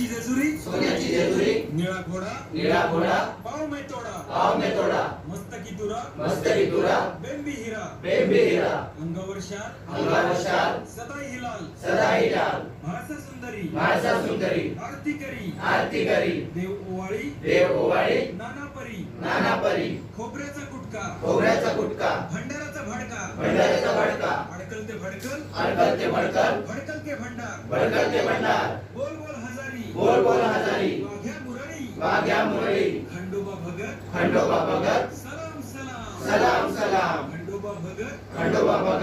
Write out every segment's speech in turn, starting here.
सोन्याची जेजुरी. सोन्याची जेजुरी. निळा घोडा. निळा घोडा. पाव मे तोडा पाव में तोडा मस्तकी तुरा मस्तकी तुरा बेंबी हिरा. बेंबी हिरा. अंगावर शाल अंगावर शाल सदाई हिलाल सदाई लाल म्हाळसा सुंदरी. म्हाळसा सुंदरी. आरती करी. आरती करी. देव ओवाळी. देव ओवाळी. नाना परी नाना परी खोबऱ्याचा गुटका खोबऱ्याचा गुटका भंडाराचा भडका. भंडाऱ्याचा भडका. अडकल ते भडकल. अडकल ते भडकल. भडकल के भंडार. भडकल ते भंडार. बोल बोल हजारी बोल बोल हजारी वाघ्या मुरळी खंडोबा भगत. खंडोबा भगत. सलाम सलाम. सलाम सलाम. खंडोबा भगत. खंडोबा भगत.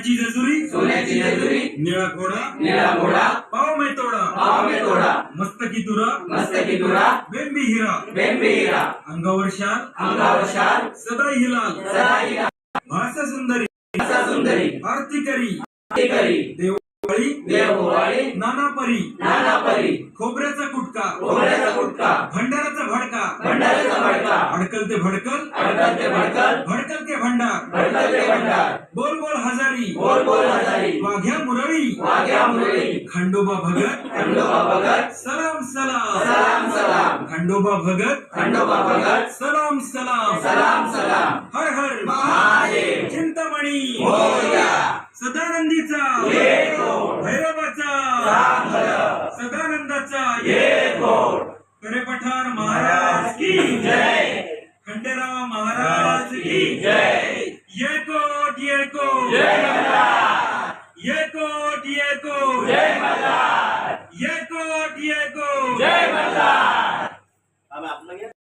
सोन्याची जेजुरी सोन्याची जेजुरी निळा घोडा निळा घोडा पाव मे तोडा पाव में तोडा मस्तकी तुरा मस्तकी तुरा बेंबी हिरा बेंबी हिरा अंगावर शाल अंगावर शाल सदाई हिलाल सदाई लाल भाषा सुंदरी भाषा सुंदरी आरती करी आरती करी देव ओवाळी नाना परी नाना परी खोबऱ्याचा गुटका खोबऱ्याचा गुटका भंडाराचा भडका भंडाऱ्याचा भडका अडकल ते भडकल अडकल ते भडकल भडकल भंडार. बोल बोल हजारी. बोल बोल हजारी. वाघ्या मुरळी. वाघ्या मुरळी. खंडोबा भगत. खंडोबा भगत. सलाम सलाम. सलाम सलाम. खंडोबा भगत. खंडोबा भगत. सलाम सलाम. सलाम सलाम. हर हर महादेव. चिंतामणी. सदानंदीचा. भैरवाचा. सदानंदाचा. करे पठार महाराज की. कोट ये कोट जय मल्हार ये कोट ये कोट जय मल्हार ये कोट ये कोट जय